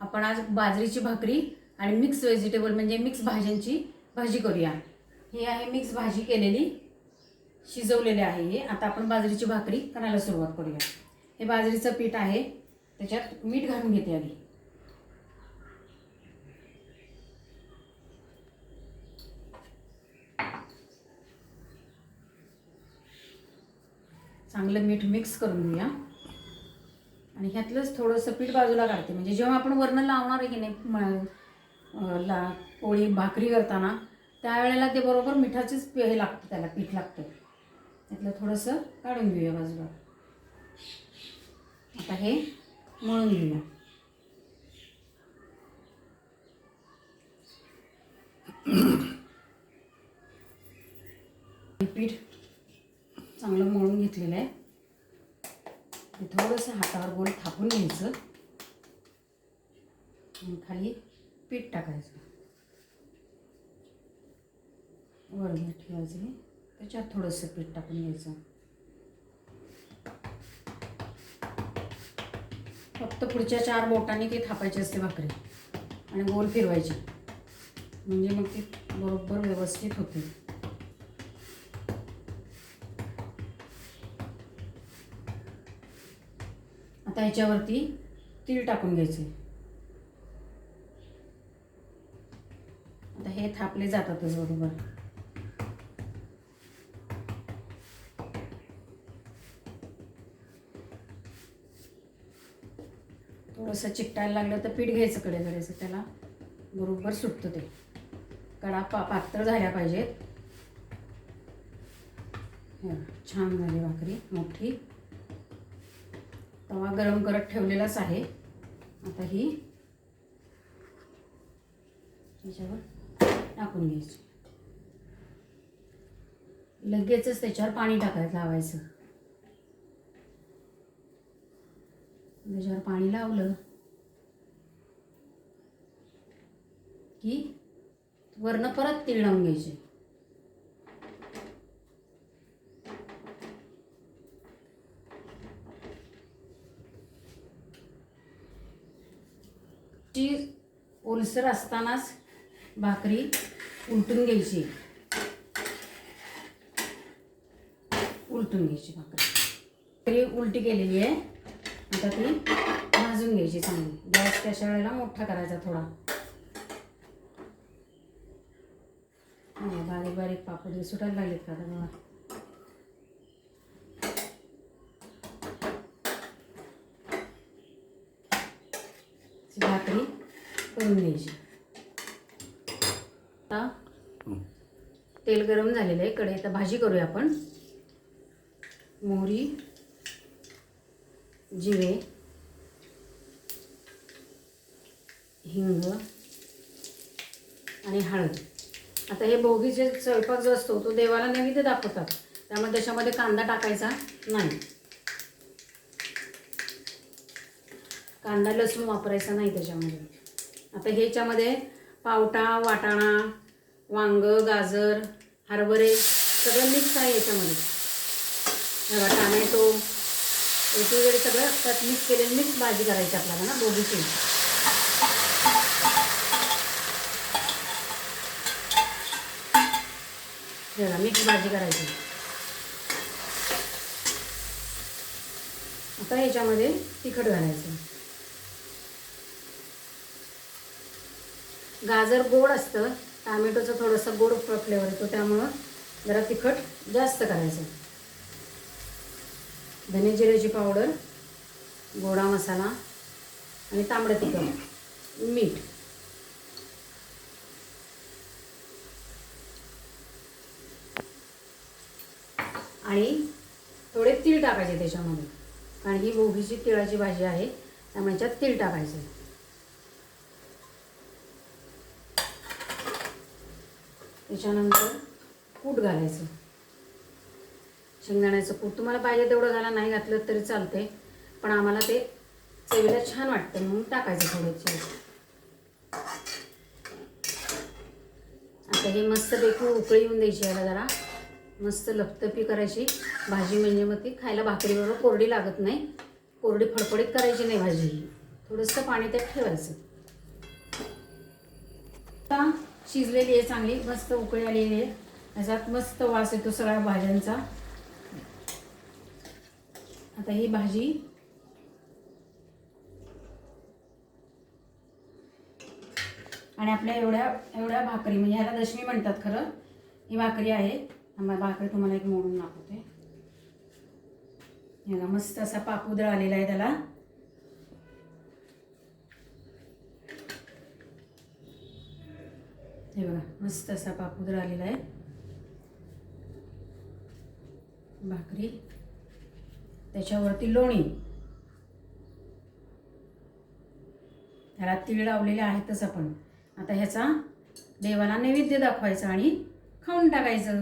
आपण आज बाजरीची भाकरी आणि मिक्स व्हेजिटेबल म्हणजे मिक्स भाज्यांची भाजी करूया. हे आहे मिक्स भाजी केलेली. शिजवलेली आहे हे. आता आपण बाजरीची भाकरी करायला सुरुवात करूया. हे बाजरीचं पीठ आहे. त्याच्यात मीठ घालून घेते आधी. चांगलं मीठ मिक्स करून घेऊया. आणि ह्यातलंच थोडंसं पीठ बाजूला काढते. म्हणजे जेव्हा आपण वरणं लावणार आहे की नाही ला पोळी भाकरी करताना त्यावेळेला ते बरोबर मिठाचेच हे लागतं त्याला पीठ लागतं. त्यातलं थोडंसं काढून घेऊया बाजूला. आता हे मळून घेऊया. हे पीठ चांगलं मळून घेतलेलं आहे. थोडंसं हातावर गोल थापून घ्यायचं. आणि खाली पीठ टाकायचं. वर ठेवायचं त्याच्यात थोडंसं पीठ टाकून घ्यायचं. फक्त पुढच्या चार बोटांनी ते थापायचे असते भाकरी. आणि गोल फिरवायची. म्हणजे मग ती बरोबर व्यवस्थित होते. आता ह्याच्यावरती तीळ टाकून घ्यायचे. आता हे थापले जातातच बरोबर. थोडंसं चिकटायला लागलं तर पीठ घ्यायचं कडे करायचं त्याला बरोबर सुटतं ते. कडा पा पातळ झाल्या पाहिजेत. छान झाली भाकरी मोठी. तवा गरम करत ठेवलेलाच आहे. आता ही त्याच्यावर टाकून घ्यायची. लगेचच त्याच्यावर पाणी टाकायचं लावायचं. त्याच्यावर पाणी लावलं की वरनं परत तीळ लावून घ्यायचे. ती ओलसर असतानाच भाकरी उलटून घ्यायची. उलटून घ्यायची भाकरी. भाकरी उलटी केलेली आहे. आता ती भाजून घ्यायची चांगली. गॅस त्याच्या वेळेला मोठा करायचा थोडा. बारीक बारीक पापड सुटायला लागलेत का आता बघा ती भाकरी करून घ्यायची. आता तेल गरम झालेलं आहे कडे आता भाजी करूया आपण. मोहरी जिरे हिंग आणि हळद. आता हे भोगीचे स्वयंपाक जो असतो तो देवाला नैवेद्य दाखवतात. त्यामुळे त्याच्यामध्ये कांदा टाकायचा नाही. कांदा लसूण वापरायचा नाही त्याच्यामध्ये. आता ह्याच्यामध्ये पावटा वाटाणा वांग गाजर हरभरे सगळं मिक्स आहे याच्यामध्ये. बघा टामॅटो वगैरे सगळं त्यात मिक्स केलेलं मिक्स भाजी करायची आपल्याला ना दोघीची. बघा मिक्स भाजी करायची. आता याच्यामध्ये तिखट घालायचं. गाजर गोड असतं टामॅटोचं थोडंसं गोड फ्लेवर येतो त्यामुळं जरा तिखट जास्त करायचं. धने जिऱ्याची पावडर गोडा मसाला आणि तांबडं तिखट मीठ. आणि थोडे तीळ टाकायचे त्याच्यामध्ये कारण ही भोगीची तिळाची भाजी आहे त्यामुळे त्यात तीळ टाकायचे. त्याच्यानंतर कूट घालायचं. शेंगदाण्याचं कूट. तुम्हाला पाहिजे तेवढं घाला नाही घातलं तरी चालते पण आम्हाला ते चवीला छान वाटतं म्हणून टाकायचं थोडं आता हे मस्त पैकी उकळी येऊन द्यायची याला जरा. मस्त लपतपी करायची. भाजी म्हणजे मग ती खायला भाकरीबरोबर कोरडी लागत नाही. कोरडी फडफडीत करायची नाही भाजी. ही थोडंसं पाणी त्यात ठेवायचं. शिजलेली आहे चांगली मस्त उकळी आलेली आहे. याच्यात मस्त वास येतो सगळ्या भाज्यांचा. आता ही भाजी. आणि आपल्या एवढ्या एवढ्या भाकरी म्हणजे ह्याला दशमी म्हणतात खरं. ही भाकरी आहे. भाकरी तुम्हाला एक मोडून दाखवते. याला मस्त असा पापुद्र आलेला आहे त्याला. हे बघा मस्त असा पापुद्र आलेला आहे. भाकरी. त्याच्यावरती लोणी. त्याला तीळ लावलेले आहेतच आपण आता ह्याचा देवाला नैवेद्य दाखवायचा आणि खाऊन टाकायचं.